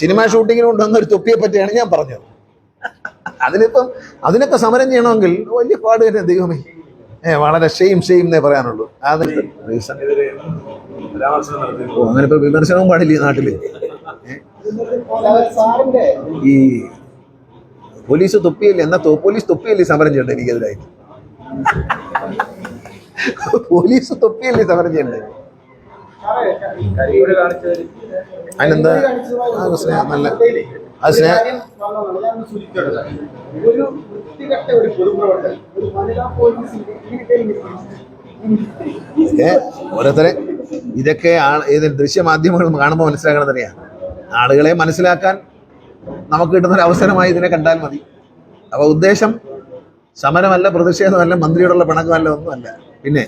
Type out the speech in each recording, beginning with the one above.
Cinema ഷൂട്ടിങ്ങിന് കൊണ്ടുവന്ന ഒരു തൊപ്പിയെ പറ്റിയാണ് ഞാൻ പറഞ്ഞത്. അതിനിപ്പം അതിനൊക്കെ സമരം ചെയ്യണമെങ്കിൽ വലിയ പാട് തന്നെ ദൈവമേ. ഏ വളരെ ഷെയിം ഷെയിം എന്നേ പറയാനുള്ളൂ. അത് അങ്ങനെ വിമർശനവും പാടില്ല ഈ നാട്ടിൽ. ഈ പോലീസ് തൊപ്പിയല്ലേ? എന്നാ പോലീസ് തൊപ്പിയല്ലേ സമരം ചെയ്യണ്ടേ എനിക്കെതിരായിട്ട്? പോലീസ് തൊപ്പിയല്ലേ സമരം ചെയ്യണ്ടേ അതിനെന്താ? നല്ല അത് സ്നേഹം ഒരു വൃത്തികെട്ട ഒരു പൊതുപ്രവർത്തകൻ ഒരു വനിതാ ഏ ഓരോരുത്തരെ ഇതൊക്കെ ഇത് ദൃശ്യമാധ്യമങ്ങൾ കാണുമ്പോൾ മനസ്സിലാക്കണം തന്നെയാ. ആളുകളെ മനസ്സിലാക്കാൻ നമുക്ക് കിട്ടുന്ന ഒരു അവസരമായി ഇതിനെ കണ്ടാൽ മതി. അപ്പൊ ഉദ്ദേശം സമരമല്ല പ്രതിഷേധമല്ല മന്ത്രിയോടുള്ള പിണക്കമല്ല ഒന്നുമല്ല. പിന്നെ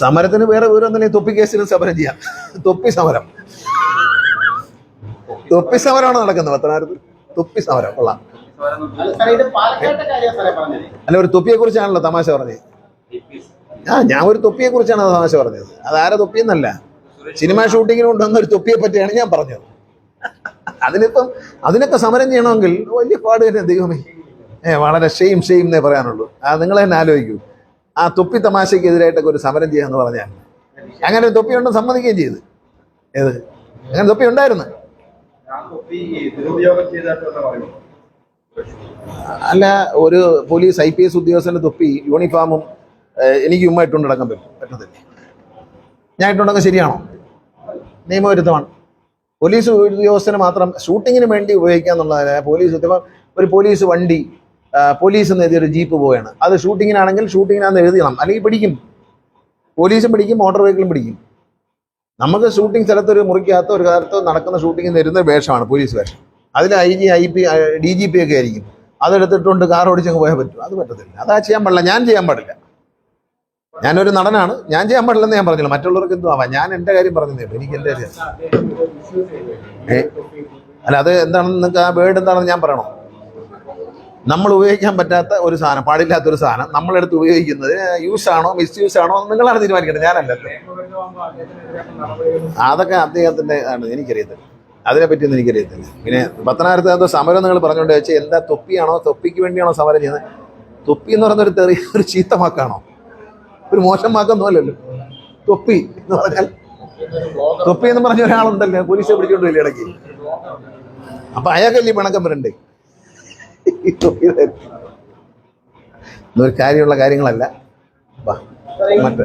സമരത്തിന് വേറെ വിവരമൊന്നുമില്ല തൊപ്പി കേസിലും സമരം ചെയ്യാം. തൊപ്പി സമരം. തൊപ്പി സമരമാണ് നടക്കുന്നത് പത്തനാപുരത്ത്. തൊപ്പി സമരം. കൊള്ളാം. അല്ല ഒരു തൊപ്പിയെ കുറിച്ചാണല്ലോ തമാശ പറഞ്ഞത്. ആ ഞാൻ ഒരു തൊപ്പിയെ കുറിച്ചാണ് തമാശ പറഞ്ഞത്. അത് ആരെ തൊപ്പിയെന്നല്ല. സിനിമ ഷൂട്ടിങ്ങിന് കൊണ്ടുവന്ന ഒരു തൊപ്പിയെ പറ്റിയാണ് ഞാൻ പറഞ്ഞത്. അതിനിപ്പം അതിനൊക്കെ സമരം ചെയ്യണമെങ്കിൽ വലിയ പാട് തന്നെ ദൈവമേ. ഏ വളരെ ഷെയിം ഷെയിം എന്നേ പറയാനുള്ളൂ. ആ നിങ്ങൾ തന്നെ ആലോചിക്കൂ. ആ തൊപ്പി തമാശയ്ക്ക് എതിരായിട്ടൊക്കെ ഒരു സമരം ചെയ്യാന്ന് പറഞ്ഞാൽ അങ്ങനെ ഒരു തൊപ്പി ഉണ്ടെന്ന് സമ്മതിക്കുകയും ചെയ്ത്. ഏത്? അങ്ങനെ തൊപ്പി ഉണ്ടായിരുന്നു. അല്ല ഒരു പോലീസ് ഐ പി എസ് ഉദ്യോഗസ്ഥന്റെ തൊപ്പി യൂണിഫോമും എനിക്ക് ഉമ്മ ഇട്ടുകൊണ്ട് നടക്കാൻ പറ്റും പറ്റത്തില്ല. ഞാൻ ഇട്ടുണ്ടെങ്കിൽ ശരിയാണോ? നിയമവിരുദ്ധമാണ്. പോലീസ് ഉദ്യോഗസ്ഥന് മാത്രം ഷൂട്ടിങ്ങിന് വേണ്ടി ഉപയോഗിക്കുക എന്നുള്ളതല്ല പോലീസ് ഉദ്യോഗം ഒരു പോലീസ് വണ്ടി പോലീസ് എന്ന് എഴുതിയൊരു ജീപ്പ് പോവുകയാണ്. അത് ഷൂട്ടിങ്ങിനാണെങ്കിൽ ഷൂട്ടിങ്ങിനാന്ന് എഴുതിയണം. അല്ലെങ്കിൽ പിടിക്കും. പോലീസും പിടിക്കും മോട്ടോർ വെഹിക്കിളും പിടിക്കും. നമുക്ക് ഷൂട്ടിംഗ് സ്ഥലത്തൊരു മുറിക്കകത്ത് ഒരു കാലത്ത് നടക്കുന്ന ഷൂട്ടിംഗ് തരുന്ന വേഷമാണ് പോലീസ് വേഷം. അതിൽ I G I P D G P ഒക്കെ ആയിരിക്കും. അതെടുത്തിട്ടുണ്ട് കാർ ഓടിച്ചങ്ങ് പോയാൽ പറ്റും. അത് പറ്റത്തില്ല. അതാ ചെയ്യാൻ പാടില്ല. ഞാൻ ചെയ്യാൻ പാടില്ല. ഞാനൊരു നടനാണ്. ഞാൻ ചെയ്യാൻ പാടില്ലെന്ന് ഞാൻ പറഞ്ഞില്ല. മറ്റുള്ളവർക്ക് എന്തും ആവാം ഞാൻ എന്റെ കാര്യം പറഞ്ഞതേ എനിക്ക് എന്റെ കാര്യം. അല്ല അത് എന്താണെന്ന് നിങ്ങൾക്ക് ആ വേർഡ് എന്താണെന്ന് ഞാൻ പറയണോ? നമ്മൾ ഉപയോഗിക്കാൻ പറ്റാത്ത ഒരു സാധനം പാടില്ലാത്ത ഒരു സാധനം നമ്മളെടുത്ത് ഉപയോഗിക്കുന്നത് യൂസ് ആണോ മിസ് യൂസ് ആണോ എന്ന് നിങ്ങളാണ് തീരുമാനിക്കേണ്ടത്. ഞാനല്ലല്ലോ അതൊക്കെ അദ്ദേഹത്തിന്റെ ആണ് എനിക്കറിയത്തില്ല. അതിനെപ്പറ്റിയൊന്നും എനിക്കറിയത്തില്ല. പിന്നെ പത്തനാപുരത്ത് എന്തോ സമരം നിങ്ങൾ പറഞ്ഞുകൊണ്ട് വെച്ചാൽ എന്താ തൊപ്പിയാണോ തൊപ്പിക്ക് വേണ്ടിയാണോ സമരം ചെയ്യുന്നത്? തൊപ്പി എന്ന് പറയുന്ന ഒരു ഒരു ചീത്ത വാക്കാണോ? ഒരു മോശം വാക്കൊന്നും അല്ലല്ലോ. തൊപ്പി എന്ന് പറഞ്ഞാൽ തൊപ്പി എന്ന് പറഞ്ഞ ഒരാളുണ്ടല്ലോ പോലീസ് പിടിച്ചോണ്ട് വലിയ ഇടയ്ക്ക്. അപ്പൊ അയാൾക്കല്ലേ പിണക്കം വരണ്ടേ. ഇതൊരു കാര്യമുള്ള കാര്യങ്ങളല്ല. മറ്റേ.